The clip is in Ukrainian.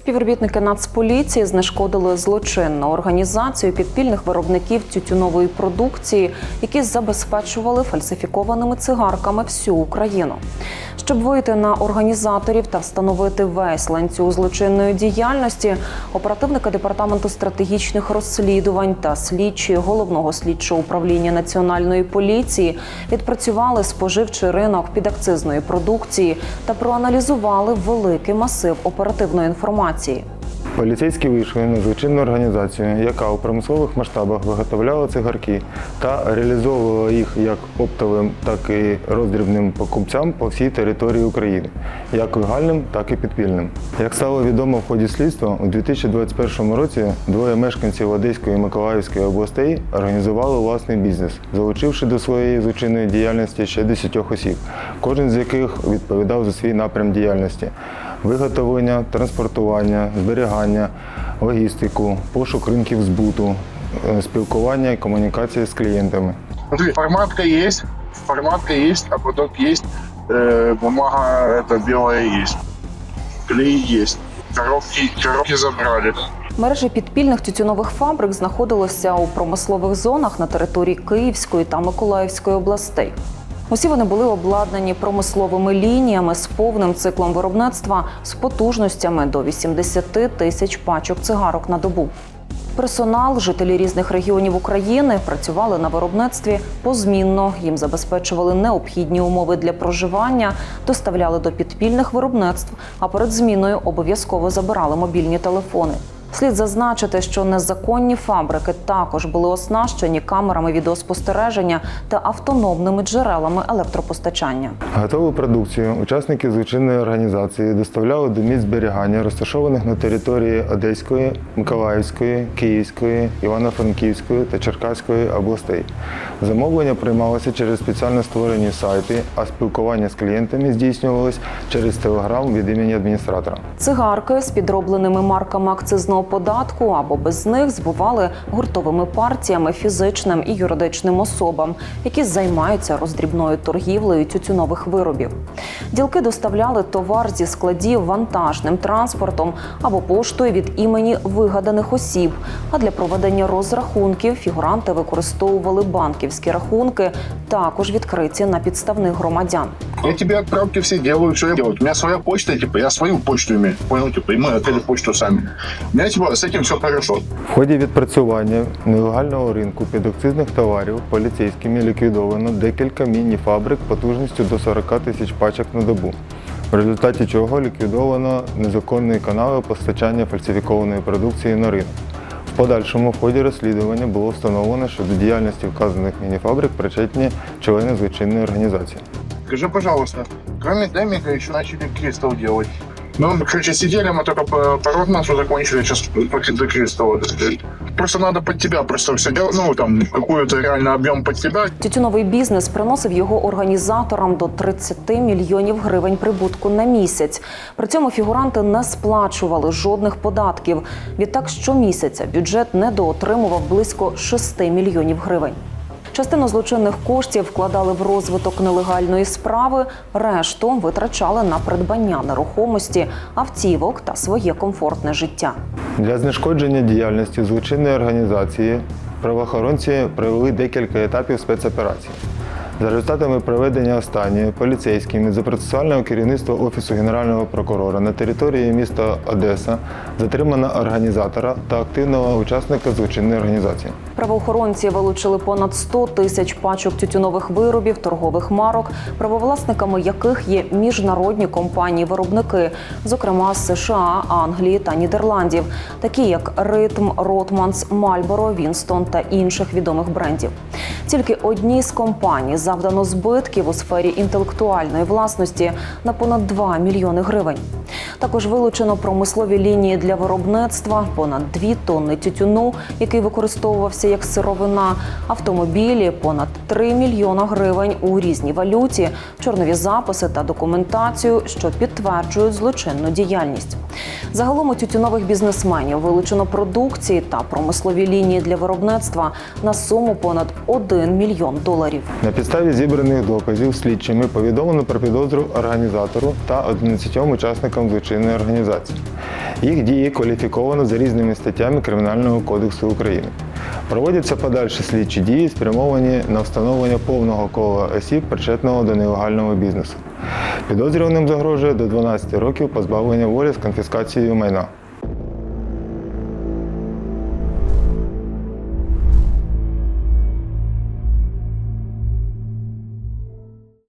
Співробітники Нацполіції знешкодили злочинну організацію підпільних виробників тютюнової продукції, які забезпечували фальсифікованими цигарками всю Україну. Щоб вийти на організаторів та встановити весь ланцюг злочинної діяльності, оперативники департаменту стратегічних розслідувань та слідчі головного слідчого управління національної поліції відпрацювали споживчий ринок підакцизної продукції та проаналізували великий масив оперативної інформації. Поліцейські вийшли на злочинну організацію, яка у промислових масштабах виготовляла цигарки та реалізовувала їх як оптовим, так і роздрібним покупцям по всій території України, як легальним, так і підпільним. Як стало відомо в ході слідства, у 2021 році двоє мешканців Одеської і Миколаївської областей організували власний бізнес, залучивши до своєї злочинної діяльності ще 10 осіб, кожен з яких відповідав за свій напрям діяльності виготовлення, транспортування, зберігання, логістику, пошук ринків збуту, е, спілкування і комунікація з клієнтами. Смотри, форматка есть, форматка потом есть э, бумага это белая есть, клей есть, коробки, коробки забрали. Мережі підпільних тютюнових фабрик знаходилися у промислових зонах на території Київської та Миколаївської областей. Усі вони були обладнані промисловими лініями з повним циклом виробництва з потужностями до 80 тисяч пачок цигарок на добу. Персонал, жителі різних регіонів України працювали на виробництві позмінно. Їм забезпечували необхідні умови для проживання, доставляли до підпільних виробництв, а перед зміною обов'язково забирали мобільні телефони. Слід зазначити, що незаконні фабрики також були оснащені камерами відеоспостереження та автономними джерелами електропостачання. Готову продукцію учасники злочинної організації доставляли до місць зберігання, розташованих на території Одеської, Миколаївської, Київської, Івано-Франківської та Черкаської областей. Замовлення приймалося через спеціально створені сайти, а спілкування з клієнтами здійснювалось через телеграм від імені адміністратора. Цигарки з підробленими марками акцизного податку або без них збували гуртовими партіями фізичним і юридичним особам, які займаються роздрібною торгівлею тютюнових виробів. Ділки доставляли товар зі складів вантажним транспортом або поштою від імені вигаданих осіб. А для проведення розрахунків фігуранти використовували банківські рахунки, також відкриті на підставних громадян. Я тебе отправки все делаю, что я делаю. У меня своя почта, типа, я свою почту имею. Понял, типа, и мы открыли почту сами. У меня, типа, с этим все хорошо. В ході відпрацювання нелегального ринку підакцизних товарів поліцейськими ліквідовано декілька міні-фабрик потужністю до 40 тисяч пачок на добу. В результаті чого ліквідовано незаконні канали постачання фальсифікованої продукції на ринок. В подальшому в ході розслідування було встановлено, що до діяльності вказаних міні-фабрик причетні члени злочинної організації. Скажи, пожалуйста, кроме демика еще начали кристалл делать. Ну, короче, сидели мы только по, по закончили, сейчас до кристалла. Просто надо под тебя просто все делать, ну, там, какой-то реально объем под тебя. Тютюновий бізнес приносив його організаторам до 30 мільйонів гривень прибутку на місяць. При цьому фігуранти не сплачували жодних податків. Відтак щомісяця бюджет недоотримував близько 6 мільйонів гривень. Частину злочинних коштів вкладали в розвиток нелегальної справи, решту витрачали на придбання нерухомості, автівок та своє комфортне життя. Для знешкодження діяльності злочинної організації правоохоронці провели декілька етапів спецоперацій. За результатами проведення останньої поліцейськими за процесуального керівництва Офісу Генерального прокурора на території міста Одеса затримано організатора та активного учасника злочинної організації. Правоохоронці вилучили понад 100 тисяч пачок тютюнових виробів, торгових марок, правовласниками яких є міжнародні компанії-виробники, зокрема з США, Англії та Нідерландів, такі як Ритм, Ротманс, Мальборо, Вінстон та інших відомих брендів. Тільки одній з компаній завдано збитків у сфері інтелектуальної власності на понад 2 мільйони гривень. Також вилучено промислові лінії для виробництва, понад 2 тонни тютюну, який використовувався як сировина, автомобілі, понад 3 мільйона гривень у різній валюті, чорнові записи та документацію, що підтверджують злочинну діяльність. Загалом у тютюнових бізнесменів вилучено продукції та промислові лінії для виробництва на суму понад 1 мільйон доларів. На підставі зібраних доказів слідчими повідомлено про підозру організатору та 11 учасникам злочинної організації. Їх дії кваліфіковано за різними статтями Кримінального кодексу України. Проводяться подальші слідчі дії, спрямовані на встановлення повного кола осіб, причетного до нелегального бізнесу. Підозрюваним загрожує до 12 років позбавлення волі з конфіскацією майна.